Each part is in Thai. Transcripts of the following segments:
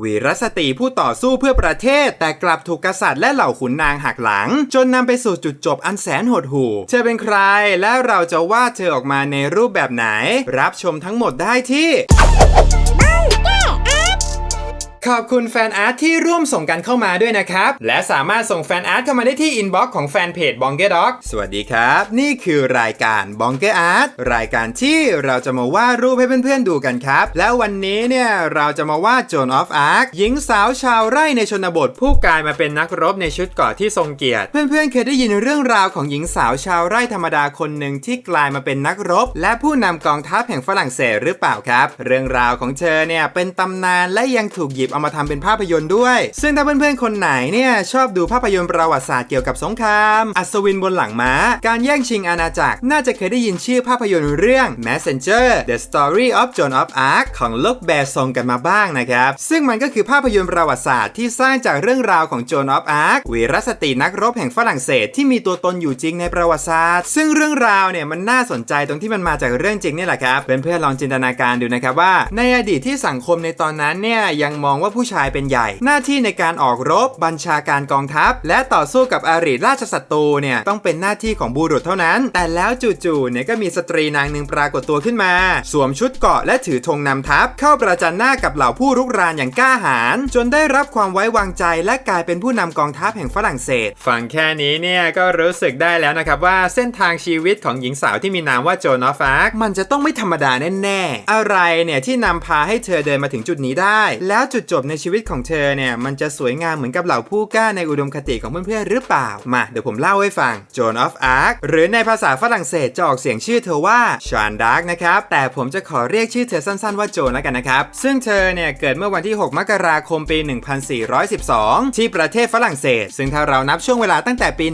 วีรสตรีผู้ต่อสู้เพื่อประเทศ แต่กลับถูกกษัตริย์และเหล่าขุนนางหักหลัง จนนำไปสู่จุดจบอันแสนหดหู่เธอเป็นใครและเราจะวาดเธอออกมาในรูปแบบไหน รับชมทั้งหมดได้ที่ ขอบคุณแฟนอาร์ตที่ร่วมส่งกันเข้ามาด้วยนะครับ และสามารถส่งแฟนอาร์ตเข้ามาได้ที่อินบ็อกซ์ของแฟนเพจบองเกอร์ด็อกสวัสดีครับ นี่คือรายการบองเกอร์อาร์ตรายการที่เราจะมาวาดรูปให้เพื่อนๆดูกันครับ แล้ววันนี้เนี่ยเราจะมาวาดโจนออฟอาร์คหญิงสาวชาวไร่ในชนบทผู้กลายมาเป็นนักรบในชุดเกราะที่ทรงเกียรติ เพื่อนๆเคยได้ยินเรื่องราวของหญิงสาวชาวไร่ธรรมดาคนหนึ่งที่กลายมาเป็นนักรบ และผู้นำกองทัพแห่งฝรั่งเศสหรือเปล่าครับ เรื่องราวของเธอเนี่ยเป็นตำนานและยังถูกหยิบเอามาทำเป็นภาพยนตร์ด้วย ซึ่งถ้าเพื่อนๆคนไหนเนี่ยชอบดูภาพยนตร์ประวัติศาสตร์เกี่ยวกับสงคราม อัศวินบนหลังม้า การแย่งชิงอาณาจักร น่าจะเคยได้ยินชื่อภาพยนตร์เรื่อง Messenger The Story of Joan of Arc ของลกแบร์ซงกันมาบ้างนะครับ ซึ่งมันก็คือภาพยนตร์ประวัติศาสตร์ที่สร้างจากเรื่องราวของโจนออฟอาร์ควีรสตรีนักรบแห่งฝรั่งเศสที่มีตัวตนอยู่จริงในประวัติศาสตร์ ซึ่งเรื่องราวเนี่ยมันน่าสนใจตรงที่มันมาจากเรื่องจริงนี่แหละครับเพื่อนๆลองจินตนาการดูนะครับว่า ในอดีตที่สังคมในตอนนั้นเนี่ยยังมองว่าผู้ชายเป็นใหญ่ หน้าที่ในการออกรบบัญชาการกองทัพ และต่อสู้กับอาริราชศัตรูเนี่ยต้องเป็นหน้าที่ของบุรุษเท่านั้น แต่แล้วจู่ๆเนี่ยก็มีสตรีนางหนึ่งปรากฏตัวขึ้นมา สวมชุดเกราะและถือธงนำทัพ เข้าประจันหน้ากับเหล่าผู้รุกรานอย่างกล้าหาญจนได้รับความไว้วางใจและกลายเป็นผู้นำกองทัพแห่งฝรั่งเศส ฟังแค่นี้เนี่ยก็รู้สึกได้แล้วนะครับว่าเส้นทางชีวิตของหญิงสาวที่มีนามว่าโจนอฟาร์กมันจะต้องไม่ธรรมดาแน่ๆอะไรเนี่ยที่นำพาให้เธอเดินมาถึงจุดนี้ได้ แล้วจุดจบในชีวิตของเธอเนี่ย มันจะสวยงามเหมือนกับเหล่าผู้กล้าในอุดมคติของเพื่อนๆหรือเปล่า มาเดี๋ยวผมเล่าให้ฟังโจนอฟอาร์กหรือในภาษาฝรั่งเศสจะออกเสียงชื่อเธอว่าชานดาร์กนะครับ แต่ผมจะขอเรียกชื่อเธอสั้นๆว่าโจนแล้วกันนะครับ ซึ่งเธอเนี่ยเกิดเมื่อวันที่ 6 มกราคมปี 1412 ที่ประเทศฝรั่งเศส ซึ่งถ้าเรานับช่วงเวลาตั้งแต่ปี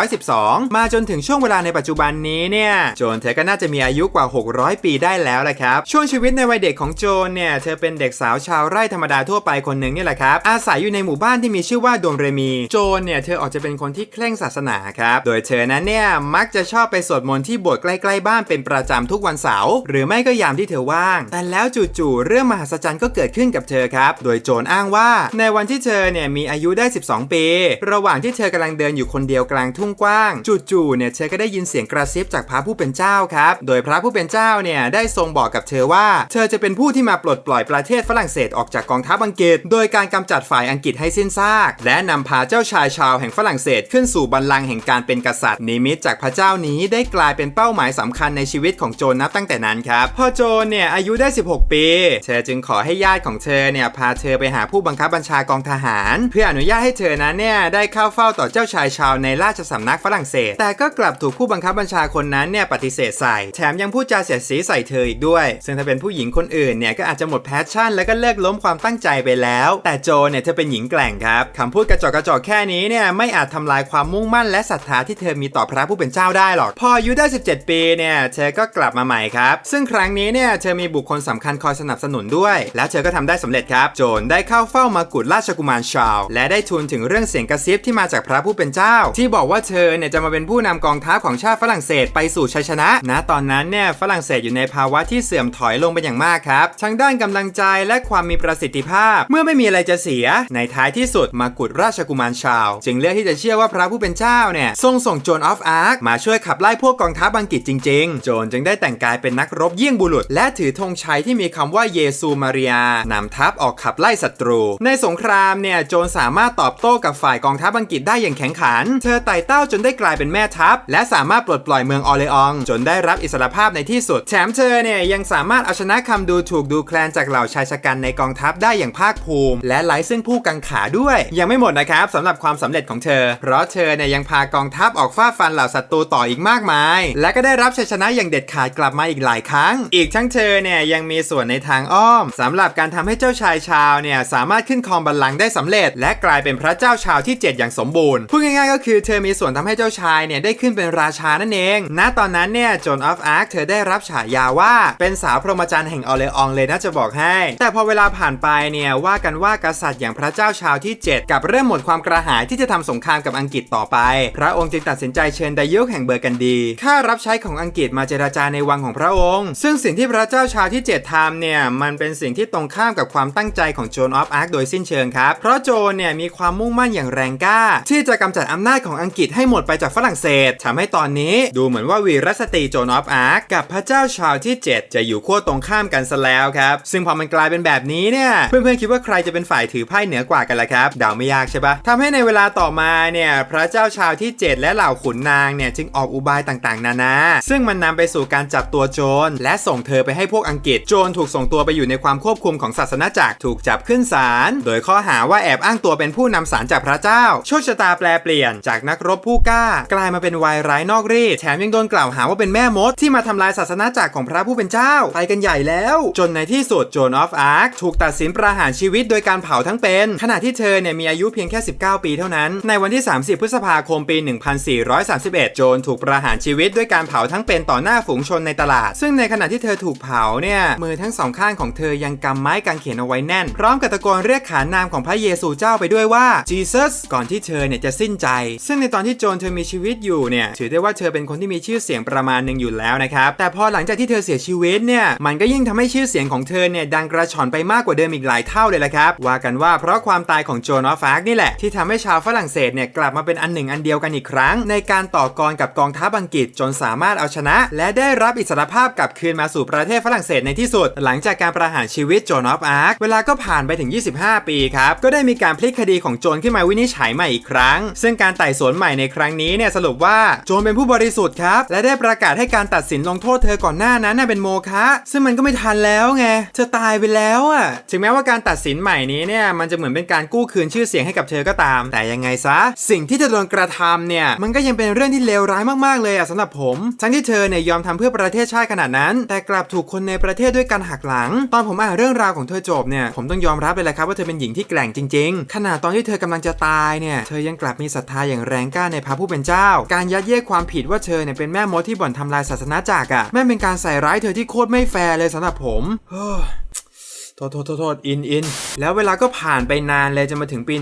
1412 มาจนถึงช่วงเวลาในปัจจุบันนี้เนี่ยโจนเธอก็น่าจะมีอายุกว่า 600 ปีได้แล้วแหละครับ ช่วงชีวิตในวัยเด็กของโจนเนี่ยเธอเป็นเด็กสาวชาวไร่ธรรมดาทั่วไปคนหนึ่งนี่แหละครับ อาศัยอยู่ในหมู่บ้านที่มีชื่อว่าดวงเรมี โจนเนี่ยเธอออกจะเป็นคนที่เคร่งศาสนาครับ โดยเธอนั้นเนี่ยมักจะชอบไปสวดมนต์ที่โบสถ์ใกล้ๆบ้านเป็นประจำทุกวันเสาร์หรือไม่ก็ยามที่เธอว่าง แต่แล้วจู่ๆเรื่องมหัศจรรย์ก็เกิดขึ้นกับเธอครับ โดยโจนอ้างว่า ในวันที่เธอเนี่ยมีอายุได้ 12 ปี ระหว่างที่เธอกำลังเดินอยู่คนเดียวกลางทุ่งกว้างจู่ๆเนี่ยเธอก็ได้ยินเสียงกระซิบจากพระผู้เป็นเจ้าครับ โดยพระผู้เป็นเจ้าเนี่ยได้ทรงบอกกับเธอว่า เธอจะเป็นผู้ที่มาปลดปล่อยประเทศฝรั่งเศสออกจากกองทัพอังกฤษ โดยการกำจัดฝ่ายอังกฤษให้สิ้นซาก และนำพาเจ้าชายชาวแห่งฝรั่งเศสขึ้นสู่บัลลังก์แห่งการเป็นกษัตริย์นิมิตจากพระเจ้านี้ได้กลายเป็นเป้าหมายสำคัญในชีวิตของโจนนับตั้งแต่นั้นครับพอโจนเนี่ยอายุได้ 16 ปี เธอจึงขอให้ญาติของเธอเนี่ยพาเธอไปหาผู้บังคับบัญชากองทหาร เพื่ออนุญาตให้เธอนั้นเนี่ยได้เข้าเฝ้าต่อเจ้าชายชาวในราชสำนักฝรั่งเศส แต่ก็กลับถูกผู้บังคับบัญชาคนนั้นเนี่ยปฏิเสธใส่ แถมยังพูดจาเสียดสีใส่เธออีกด้วย ซึ่งถ้าเป็นผู้หญิงคนอื่นเนี่ยก็อาจจะหมดแพชชั่น แล้วก็เลิกล้มความตั้งใจไปแล้ว แต่โจเนี่ยเธอเป็นหญิงแกร่งครับคำพูดกระจอกกระจอกแค่นี้เนี่ยไม่อาจทำลายความมุ่งมั่นและศรัทธาที่เธอมีต่อพระผู้เป็นเจ้าได้หรอก พออายุได้ 17 ปีเนี่ยเธอก็กลับมาใหม่ครับ ซึ่งครั้งนี้เนี่ยเธอมีบุคคลสำคัญคอยสนับสนุนด้วย แล้วเธอก็ทำได้สำเร็จครับ โจนได้เข้าเฝ้ามากุฎราชกุมารชาว และได้ทูลถึงเรื่องเสียงกระซิบที่มาจากพระผู้เป็นเจ้า ที่บอกว่าเธอเนี่ยจะมาเป็นผู้นำกองทัพของชาติฝรั่งเศสไปสู่ชัยชนะ ณ ตอนนั้นเนี่ยฝรั่งเศสอยู่ในภาวะที่เสื่อมถอยลงเป็นอย่างมากครับทั้งด้านกำลังใจและความมีประสิทธิภาพ เมื่อไม่มีอะไรจะเสีย ในท้ายที่สุดมากุฎราชกุมารชาว จึงเลือกที่จะเชื่อว่าพระผู้เป็นเจ้าเนี่ยทรงส่งโจนออฟอาร์คมาช่วยขับไล่พวกกองทัพอังกฤษจริง ๆ โจนจึงได้แต่งกายเป็นนักรบเยี่ยงบุรุษ และถือธงชัยที่มีคำว่าเยซูมาริยานำทัพออกขับไล่ศัตรู ในสงครามเนี่ยโจนสามารถตอบโต้กับฝ่ายกองทัพอังกฤษได้อย่างแข็งขัน เธอไต่เต้าจนได้กลายเป็นแม่ทัพ และสามารถปลดปล่อยเมืองออเลอองจนได้รับอิสรภาพในที่สุด แถมเธอเนี่ยยังสามารถเอาชนะคำดูถูกดูแคลนจากเหล่าชายชะกันในกองทัพได้ได้อย่างภาคภูมิ และไร้ซึ่งผู้กังขาด้วย ยังไม่หมดนะครับสำหรับความสำเร็จของเธอ เพราะเธอเนี่ยยังพากองทัพออกฟาดฟันเหล่าศัตรูต่ออีกมากมาย และก็ได้รับชัยชนะอย่างเด็ดขาดกลับมาอีกหลายครั้ง อีกทั้งเธอเนี่ยยังมีส่วนในทางอ้อมสำหรับการทำให้เจ้าชายชาวเนี่ยสามารถขึ้นครองบัลลังก์ได้สำเร็จ และกลายเป็นพระเจ้าชาวที่ 7 อย่างสมบูรณ์พูดง่ายๆก็คือเธอมีส่วนทำให้เจ้าชายเนี่ยได้ขึ้นเป็นราชานั่นเอง ณตอนนั้นเนี่ยโจนออฟอาร์คเธอได้รับฉายาว่าเป็นสาวพรหมจรรย์แห่งออเลอองเลยนะจะบอกให้ แต่พอเวลาผ่านไปเนี่ยว่ากันว่ากษัตริย์อย่างพระเจ้าชาวที่ 7 กับเริ่มหมดความกระหายที่จะทำสงครามกับอังกฤษต่อไป พระองค์จึงตัดสินใจเชิญไดยุคแห่งเบอร์กันดีข้ารับใช้ของอังกฤษมาเจราจาในวังของพระองค์ ซึ่งสิ่งที่พระเจ้าชาวที่ 7ทำเนี่ยมันเป็นสิ่งที่ตรงข้ามกับความตั้งใจของโจนออฟอาร์คโดยสิ้นเชิงครับ เพราะโจนเนี่ยมีความมุ่งมั่นอย่างแรงกล้า ที่จะกำจัดอำนาจของอังกฤษให้หมดไปจากฝรั่งเศสทำให้ตอนนี้ดูเหมือนว่าวีรสตรีโจนออฟอาร์คกับพระเจ้าชาวที่ 7 จะอยู่ขั้วตรงข้ามกันซะแล้วครับ ซึ่งพอมันกลายเป็นแบบนี้เนี่ยเพื่อนๆคิดว่าใครจะเป็นฝ่ายถือไพ่เหนือกว่ากันล่ะครับเดาไม่ยากใช่ปะทำให้ในเวลาต่อมาเนี่ยพระเจ้าชาวที่ 7 และเหล่าขุนนางเนี่ยจึงออกอุบายต่างๆ นานา ซึ่งมันนำไปสู่การจับตัวโจรและส่งเธอไปให้พวกอังกฤษโจรถูกส่งตัวไปอยู่ในความควบคุมของศาสนาจักรถูกจับขึ้นศาลโดยข้อหาว่าแอบอ้างตัวเป็นผู้นำสารจากพระเจ้าโชคชะตาแปลเปลี่ยน จากนักรบผู้กล้า กลายมาเป็นวายร้ายนอกรีดแถมยังโดนกล่าวหาว่าเป็นแม่มดที่มาทำลายศาสนาจักรของพระผู้เป็นเจ้าไปกันใหญ่แล้ว จนในที่สุดโจนออฟอาร์คถูกตัดสินประหารชีวิตโดยการเผาทั้งเป็น ขณะที่เธอเนี่ยมีอายุเพียงแค่ 19 ปีเท่านั้น ในวันที่ 30 พฤษภาคมปี 1431 โจนถูกประหารชีวิตด้วยการเผาทั้งเป็นต่อหน้าฝูงชนในตลาด ซึ่งในขณะที่เธอถูกเผาเนี่ยมือทั้งสองข้างของเธอยังกำไม้กางเขนเอาไว้แน่น พร้อมกับตะโกนเรียกขานนามของพระเยซูเจ้าไปด้วยว่า Jesus ก่อนที่เธอเนี่ยจะสิ้นใจ ซึ่งในตอนที่โจนเธอมีชีวิตอยู่เนี่ยถือได้ว่าเธอเป็นคนที่มีชื่อเสียงประมาณหนึ่งอยู่แล้วนะครับแต่พอหลังจากที่เธอเสียชีวิตเนี่ยมันก็ยิ่งทำให้ชื่อเสียงของเธอเนี่ยดังกระชอนไปมากกว่าเดิมอีกหลายเท่าเลยละครับ ว่ากันว่าเพราะความตายของโจนอฟาร์กนี่แหละ ที่ทำให้ชาวฝรั่งเศสเนี่ยกลับมาเป็นอันหนึ่งอันเดียวกันอีกครั้ง ในการต่อกรกับกองทัพอังกฤษจนสามารถเอาชนะ และได้รับอิสรภาพกลับคืนมาสู่ประเทศฝรั่งเศสในที่สุด หลังจากการประหารชีวิตโจนอฟอาร์กเวลาก็ผ่านไปถึง 25 ปีครับก็ได้มีการพลิกคดีของโจรขึ้นมาวินิจฉัยใหม่อีกครั้ง ซึ่งการไต่สวนใหม่ในครั้งนี้เนี่ยสรุปว่าโจรเป็นผู้บริสุทธิ์ครับและได้ประกาศให้การตัดสินลงโทษเธอก่อนหน้านั้นเป็นโมฆะซึ่งมันก็ไม่ทันแล้วไงเธอตายไปแล้วอะถึงแม้ว่าการตัดสินใหม่นี้เนี่ยมันจะเหมือนเป็นการกู้คืนชื่อเสียงให้กับเธอก็ตาม แต่ยังไงซะ สิ่งที่เธอโดนกระทำเนี่ยมันก็ยังเป็นเรื่องที่เลวร้ายมากๆเลยอะสำหรับผม ทั้งที่เธอเนี่ยยอมทำเพื่อประเทศชาติขนาดนั้น แต่กลับถูกคนในประเทศด้วยการหักหลัง ตอนผมอ่านเรื่องราวของเธอจบเนี่ยผมต้องยอมรับเลยแหละครับว่าเธอเป็นหญิงที่แกร่งจริง ๆ ขนาดตอนที่เธอกำลังจะตายเนี่ยเธอยังกลับมีศรัทธาอย่างแรงกล้าในพระผู้เป็นเจ้า การยัดเยียดความผิดว่าเธอเนี่ยเป็นแม่มดที่บ่อนทำลายศาสนาจักรอะแม่เป็นการใส่ร้ายเธอที่โคตรไม่แฟร์เลยสำหรับผม โทษโทษโทษอินอินแล้วเวลาก็ผ่านไปนานเลยจนมาถึงปี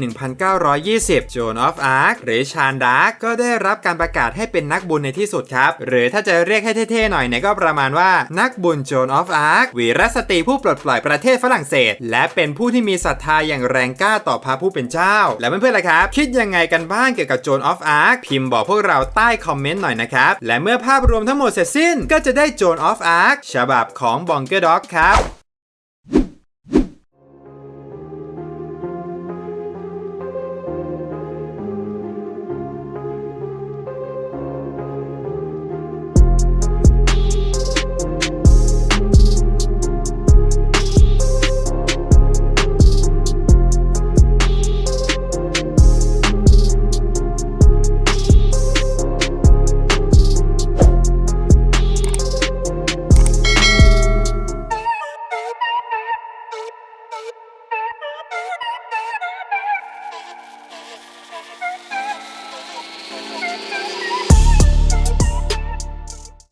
1920 โจนอฟอาร์คหรือชานดาร์กก็ได้รับการประกาศให้เป็นนักบุญในที่สุดครับ หรือถ้าจะเรียกให้เท่ๆหน่อยเนี่ยก็ประมาณว่านักบุญโจนอฟอาร์ควีรสตรีผู้ปลดปล่อยประเทศฝรั่งเศส และเป็นผู้ที่มีศรัทธาอย่างแรงกล้าต่อพระผู้เป็นเจ้า แล้วเพื่อนๆล่ะครับ คิดยังไงกันบ้างเกี่ยวกับโจนอฟอาร์คพิมพ์บอกพวกเราใต้คอมเมนต์หน่อยนะครับและเมื่อภาพรวมทั้งหมดเสร็จสิ้น ก็จะได้โจนอฟอาร์คฉบับของบองเกอร์ด็อกครับ